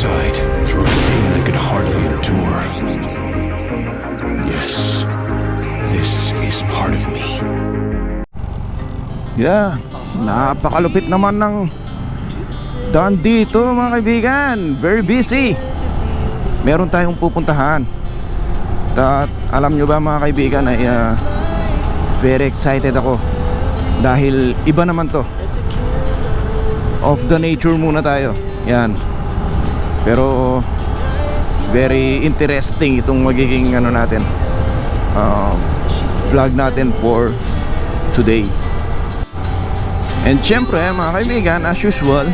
inside through pain I could hardly endure. Yes, this is part of me. Yeah, napakalupit naman ng daan dito mga kaibigan. Very busy. Meron tayong pupuntahan. At alam nyo ba mga kaibigan ay ah, very excited ako. Dahil iba naman to. Of the nature muna tayo. Yan. Pero very interesting itong magiging ano natin. ah, vlog natin for today. And syempre mga kaibigan as usual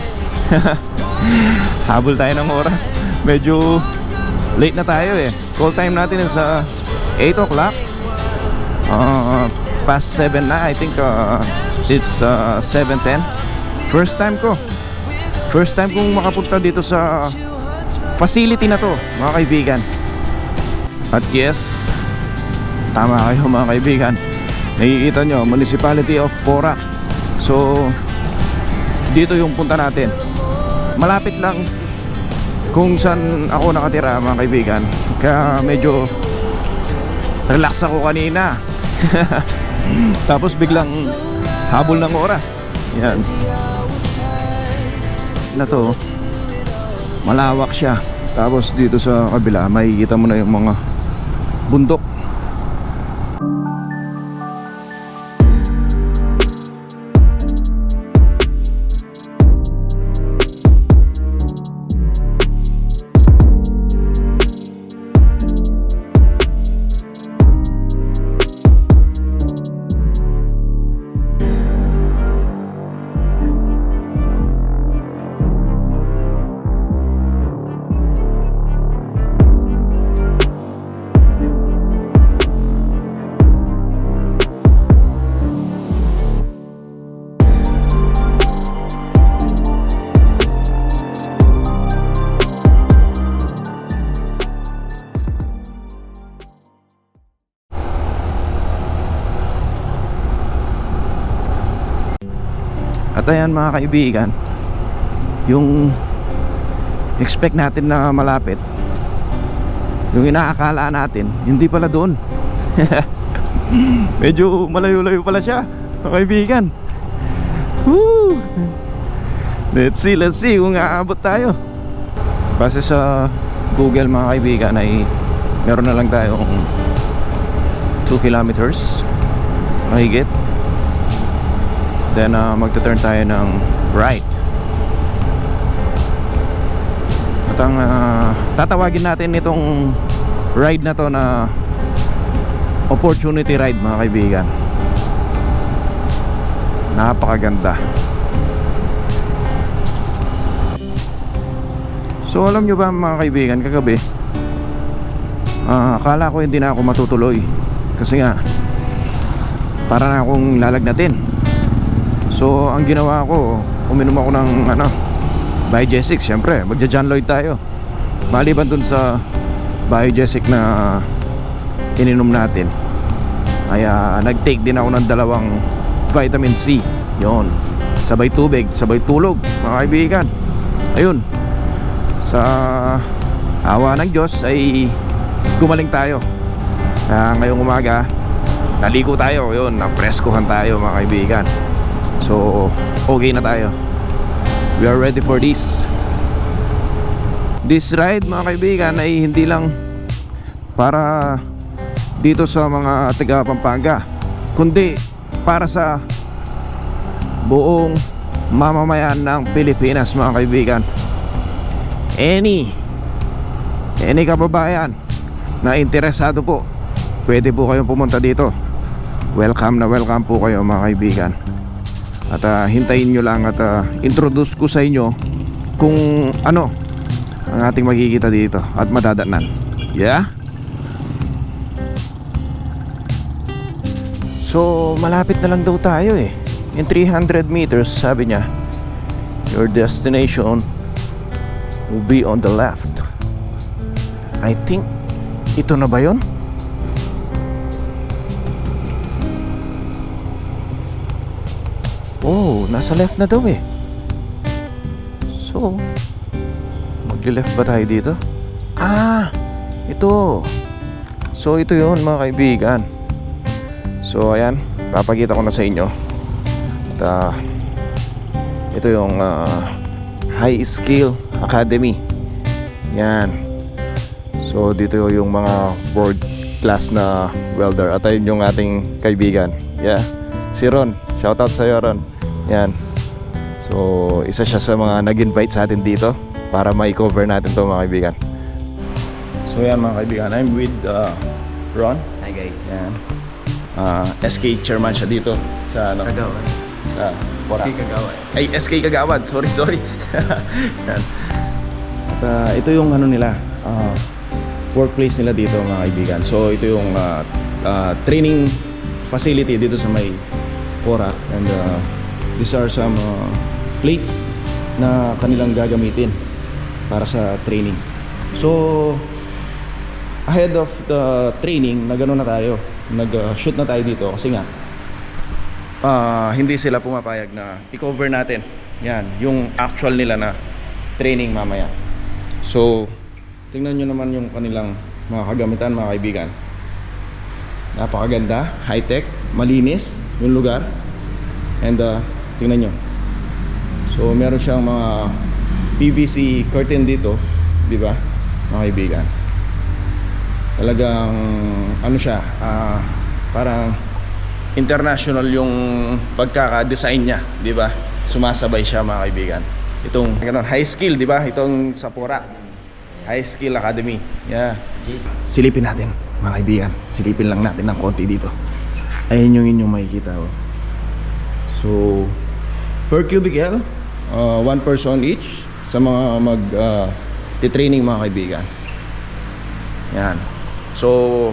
Habol tayo ng oras Medyo late na tayo eh Call time natin is sa 8 o'clock uh, Past 7 na I think uh, it's uh, 7.10 First time ko First time kong makapunta dito sa Facility na to mga kaibigan At yes Tama kayo mga kaibigan Nakikita nyo Municipality of Porac So dito yung punta natin. Malapit lang kung saan ako nakatira mga kaibigan. Kaya medyo relax ako kanina. Tapos biglang habol ng oras. Yan. Na to. Malawak siya. Tapos dito sa kabila makikita mo na yung mga bundok. At ayan mga kaibigan Yung Expect natin na malapit Yung inaakala natin Hindi pala doon. Medyo malayo-layo pala siya Mga kaibigan. Woo! Let's see, let's see kung aabot tayo. Base sa Google mga kaibigan ay Meron na lang tayong 2 kilometers Mahigit Then uh, magta-turn tayo ng right. At ang uh, tatawagin natin itong ride na to na opportunity ride mga kaibigan. Napakaganda. So alam nyo ba mga kaibigan kagabi ah, Akala ko hindi na ako matutuloy Kasi nga Para na akong lalagnatin So ang ginawa ko Uminom ako ng ano Biogesic syempre Magja John Lloyd tayo. Maliban dun sa Biogesic na Ininom natin Kaya nag-take din ako ng dalawang Vitamin C. Yon Sabay tubig, sabay tulog Mga kaibigan. Ayun. Sa Awa ng Diyos ay Gumaling tayo. Kaya ngayong umaga Naligo tayo. Yun, napreskuhan tayo mga kaibigan So, okay na tayo. We are ready for this. This ride mga kaibigan ay hindi lang para dito sa mga taga Pampanga kundi para sa buong mamamayan ng Pilipinas mga kaibigan. Any any kababayan na interesado po, pwede po kayong pumunta dito. Welcome na welcome po kayo mga kaibigan. At ah, hintayin nyo lang at ah, introduce ko sa inyo kung ano ang ating makikita dito at madadatnan. Yeah? So, malapit na lang daw tayo eh. In 300 meters, sabi niya, your destination will be on the left. I think, ito na ba yun? Nasa left na daw eh. So, mag Magli-left ba tayo dito? Ah! Ito! So ito yun mga kaibigan. So ayan, papakita ko na sa inyo. At ah, ito yung ah, High Skill Academy. Yan. So dito yung mga world class na welder. At ayun yung ating kaibigan. Yeah. Si Ron. Shoutout sa'yo Ron. Yan. So isa siya sa mga nag-invite sa atin dito para mai-cover natin to mga kaibigan. So yan mga kaibigan, I'm with uh, Ron. Hi guys. Yan. Ah, SK chairman siya dito sa ano, Kagawan. sa Bora. Si Kagawan. Ay, SK Kagawad. Sorry, sorry. Yan. At ah, ito yung ano nila, ah, workplace nila dito mga kaibigan. So ito yung ah, ah, training facility dito sa may Bora. And ah, these are some ah, plates na kanilang gagamitin para sa training. So ahead of the training, na gano'n na tayo. Nag-shoot na tayo dito kasi nga ah, hindi sila pumapayag na i-cover natin. Yan, yung actual nila na training mamaya. So, tingnan nyo naman yung kanilang mga kagamitan mga kaibigan. Napakaganda, high-tech, malinis yung lugar. And uh, tingnan nyo. So, meron siyang mga PVC curtain dito, di ba? Mga kaibigan. Talagang ano siya, ah, parang international yung pagkaka-design niya, di ba? Sumasabay siya mga kaibigan. Itong ganun, high skill, di ba? Itong Sapora. High Skill Academy. Yeah. Silipin natin, mga kaibigan. Silipin lang natin ng konti dito. Ayun yung inyong makikita. Oh. So, per cubicle, uh, one person each sa mga mag uh, titraining mga kaibigan. Yan. So,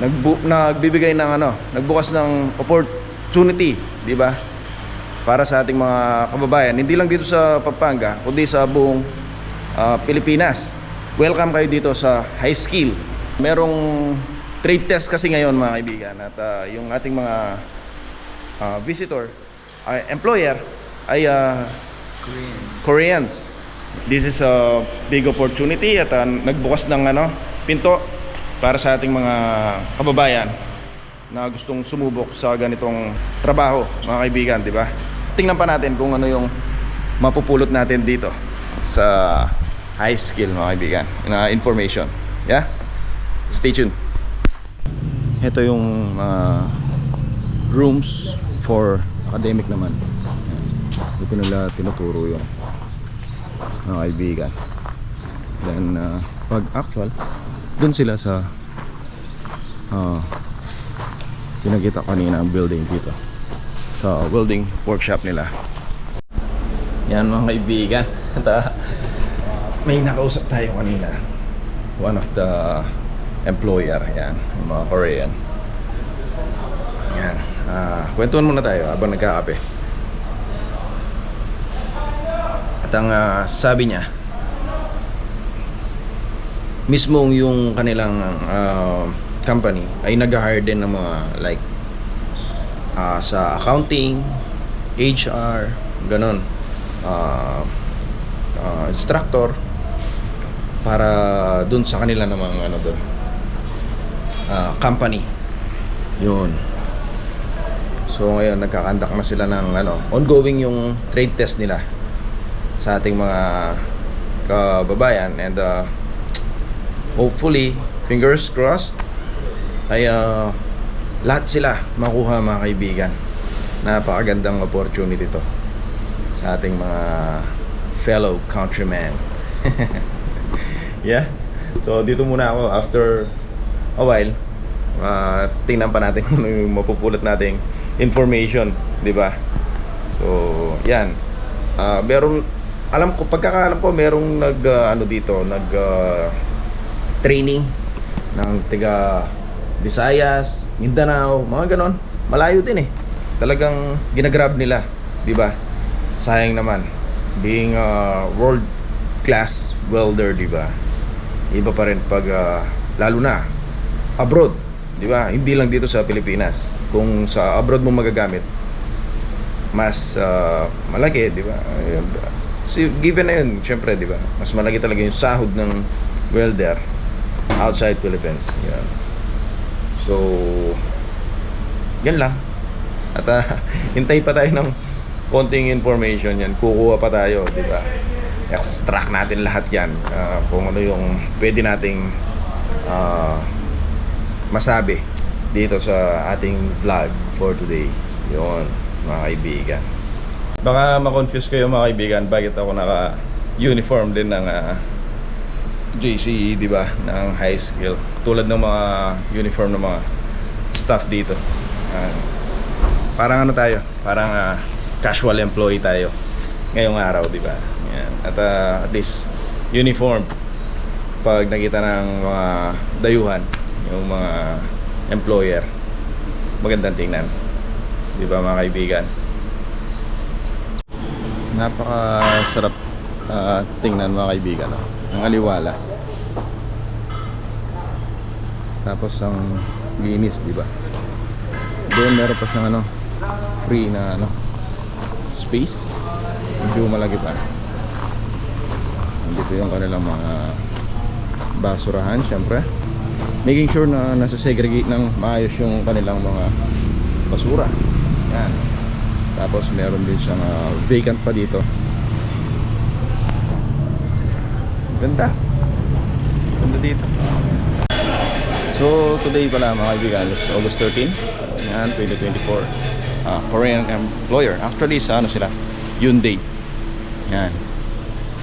nagbu- nagbibigay ng ano, nagbukas ng opportunity, di ba? Para sa ating mga kababayan, hindi lang dito sa Pampanga, kundi sa buong ah, Pilipinas. Welcome kayo dito sa high skill. Merong trade test kasi ngayon mga kaibigan at ah, yung ating mga ah, visitor, ay employer ay ah, Koreans. Koreans. This is a big opportunity at uh, nagbukas ng ano, pinto para sa ating mga kababayan na gustong sumubok sa ganitong trabaho, mga kaibigan, di ba? Tingnan pa natin kung ano yung mapupulot natin dito sa high skill, mga kaibigan, na information. Yeah? Stay tuned. Ito yung mga rooms for academic naman. Yan. Dito nila tinuturo yung mga kaibigan. Then, uh, pag actual, dun sila sa uh, pinakita kanina ang building dito sa welding workshop nila. Yan mga kaibigan. At, uh, may nakausap tayo kanina. One of the employer, yan, mga Korean. Kwentuhan muna tayo habang nagkakape. At ang ah, sabi niya, mismong yung kanilang ah, company ay nag-hire din ng mga like ah, sa accounting, HR, ganon. Ah, ah, instructor para dun sa kanila namang ano dun ah, company. Yun. So ngayon nagkakandak na sila ng ano, ongoing yung trade test nila sa ating mga kababayan and uh, hopefully fingers crossed ay uh, lahat sila makuha mga kaibigan. Napakagandang opportunity to sa ating mga fellow countrymen. yeah. So dito muna ako after a while. Uh, tingnan pa natin kung ano yung mapupulot nating information, 'di ba? So, 'yan. Ah, meron alam ko pagkakaalam ko merong nag ah, ano dito, nag ah, training ng tiga Visayas, Mindanao, mga ganon. Malayo din eh. Talagang ginagrab nila, 'di ba? Sayang naman being a world class welder, 'di ba? Iba pa rin pag ah, lalo na abroad, 'di ba? Hindi lang dito sa Pilipinas. Kung sa abroad mo magagamit, mas ah, malaki, 'di ba? Si, given na yun, syempre, di ba? Mas malaki talaga yung sahod ng welder outside Philippines. Yan. So, yan lang. At ah, hintay pa tayo ng konting information yan. Kukuha pa tayo, di ba? Extract natin lahat yan. Ah, kung ano yung pwede nating ah, masabi dito sa ating vlog for today. Yun, mga kaibigan. Baka ma-confuse kayo mga kaibigan bakit ako naka-uniform din ng ah, JCE, di ba? Ng high skill. Tulad ng mga uniform ng mga staff dito. Ah, parang ano tayo? Parang ah, casual employee tayo ngayong araw, di ba? Yan. At ah, at least uniform pag nakita ng mga dayuhan, yung mga employer, magandang tingnan. Di ba mga kaibigan? Napakasarap ah, tingnan mga kaibigan. Oh. Ang aliwalas. Tapos ang linis, di ba? Doon meron pa siyang ano, free na ano, space. Medyo malaki pa. Dito yung kanilang mga basurahan, syempre. Making sure na nasa segregate ng maayos yung kanilang mga basura. Yan. Tapos meron din siyang ah, vacant pa dito. Ganda. Ganda dito. So, today pala mga kaibigan is August 13. Yan, 2024. Ah, Korean employer. Actually, sa ano sila? Hyundai. Yan.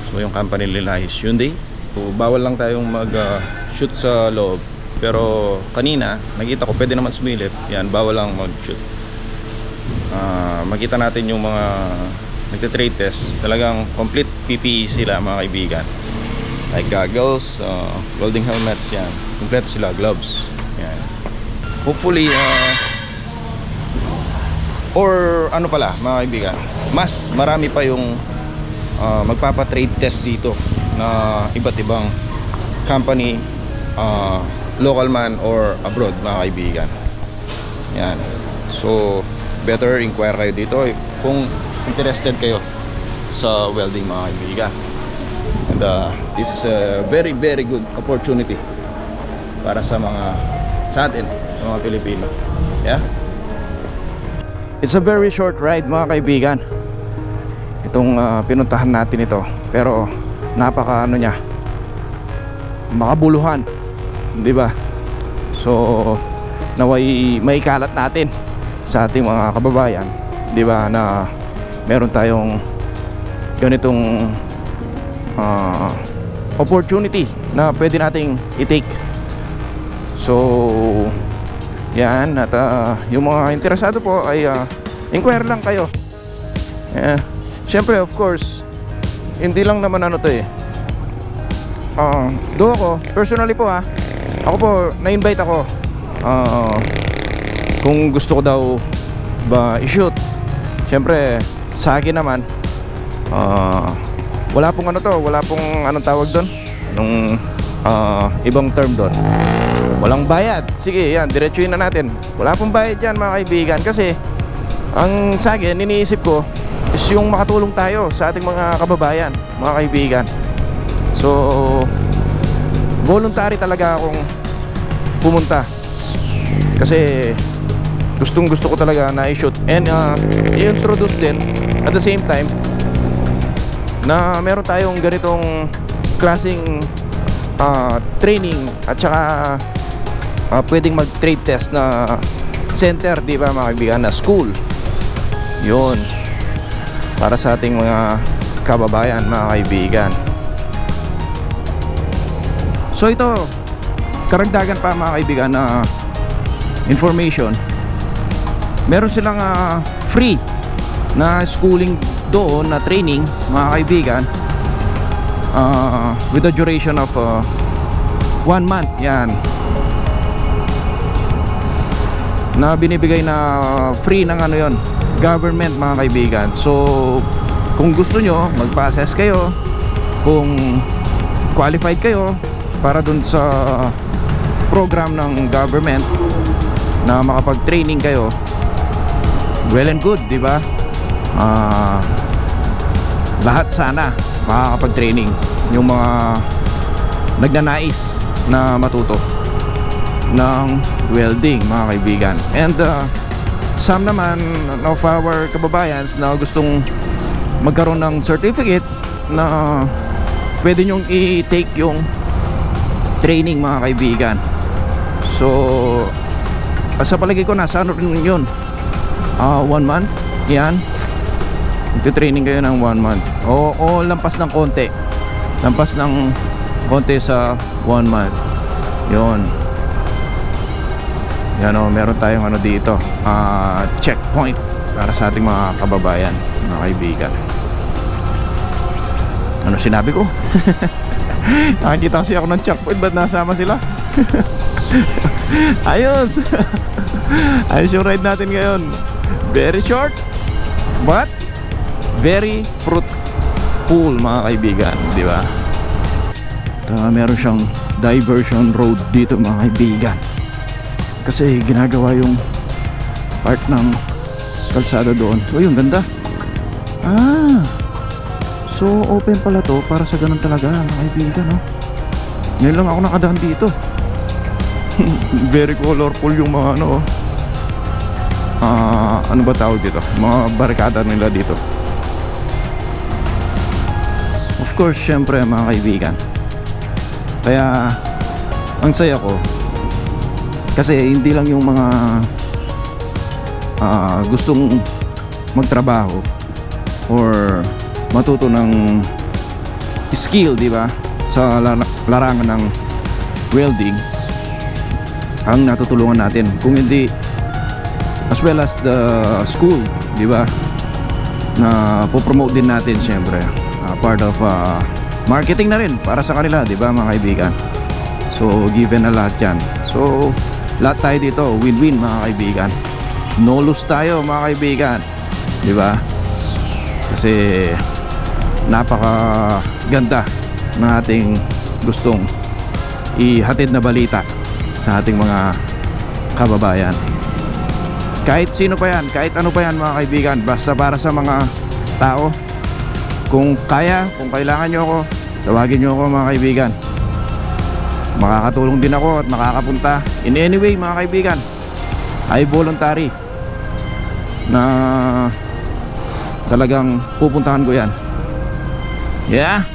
So, yung company nila is Hyundai. So, bawal lang tayong mag-shoot sa loob. Pero kanina, nakita ko pwede naman sumilip. Yan, bawal lang mag-shoot. Ah, makita natin yung mga nagte-trade test. Talagang complete PPE sila mga kaibigan. Like goggles, uh, welding helmets, yan. Kompleto sila, gloves. Yan. Hopefully, uh, or ano pala, mga kaibigan, mas marami pa yung uh, magpapa-trade test dito na iba't ibang company, uh, local man or abroad, mga kaibigan. Yan. So, better inquire kayo dito eh, kung interested kayo sa welding, mga kaibigan. And uh, this is a very very good opportunity para sa mga sa atin, mga Pilipino. Yeah? It's a very short ride mga kaibigan. Itong ah, pinuntahan natin ito. Pero napaka ano niya. Makabuluhan. 'Di ba? So naway may kalat natin sa ating mga kababayan, 'di ba, na meron tayong ganitong ah, opportunity na pwede nating i-take. So, yan at ah, yung mga interesado po ay ah, inquire lang kayo. Yeah. Siyempre, of course, hindi lang naman ano to eh. Ah, do ako, personally po ha. Ako po, na-invite ako. Ah, kung gusto ko daw ba i-shoot. Siyempre, sa akin naman, ah, wala pong ano to, wala pong anong tawag doon? Nung ah, ibang term doon. Walang bayad. Sige, yan, diretsuhin na natin. Wala pong bayad yan mga kaibigan kasi ang sa akin, iniisip ko is yung makatulong tayo sa ating mga kababayan, mga kaibigan. So, voluntary talaga akong pumunta. Kasi gustong gusto ko talaga na i-shoot and uh, i-introduce din at the same time na meron tayong ganitong klaseng ah, training at saka ah, pwedeng mag-trade test na center, di ba mga kaibigan, na school. Yun. Para sa ating mga kababayan, mga kaibigan. So ito, karagdagan pa mga kaibigan na information. Meron silang ah, free na schooling doon na training mga kaibigan uh, with a duration of uh, one month yan. Na binibigay na free ng ano yon government mga kaibigan. So kung gusto nyo magpa-assess kayo. Kung qualified kayo para dun sa program ng government na makapag-training kayo well and good di ba? Ah, lahat sana makakapag-training yung mga nagnanais na matuto ng welding mga kaibigan. And uh, some naman of our kababayans na gustong magkaroon ng certificate na pwede nyong i-take yung training mga kaibigan. So sa palagi ko nasa ano rin yun? Ah, one month? Yan. Magte-training kayo ng one month. O, o lampas ng konti. Lampas ng konti sa one month. Yon yan o meron tayong ano dito. Ah, checkpoint para sa ating mga kababayan mga kaibigan. Ano sinabi ko nakakita kasi ako ng checkpoint ba't nasama sila? Ayos! Ayos yung ride natin ngayon. Very short but very fruitful mga kaibigan di ba? Uh, meron siyang diversion road dito mga kaibigan. Kasi ginagawa yung part ng kalsada doon. Oh yung ganda. Ah so open pala to para sa ganun talaga mga kaibigan no? ngayon lang ako nakadaan dito very colorful yung mga ano. Ah, ano ba tawag dito mga barikada nila dito of course syempre mga kaibigan kaya ang saya ko kasi hindi lang yung mga ah, gustong magtrabaho or matuto ng skill, di ba? Sa lar- larangan ng welding ang natutulungan natin. Kung hindi as well as the school, di ba? Na po-promote din natin syempre. ah, part of ah, marketing na rin para sa kanila, di ba mga kaibigan? So, given na lahat yan. So, lahat tayo dito, win-win mga kaibigan. No lose tayo mga kaibigan. Di ba? Kasi napaka ganda ng ating gustong ihatid na balita sa ating mga kababayan. Kahit sino pa yan, kahit ano pa yan mga kaibigan, basta para sa mga tao. Kung kaya, kung kailangan nyo ako, tawagin nyo ako mga kaibigan makakatulong din ako at makakapunta in any way mga kaibigan ay voluntary na talagang pupuntahan ko yan yeah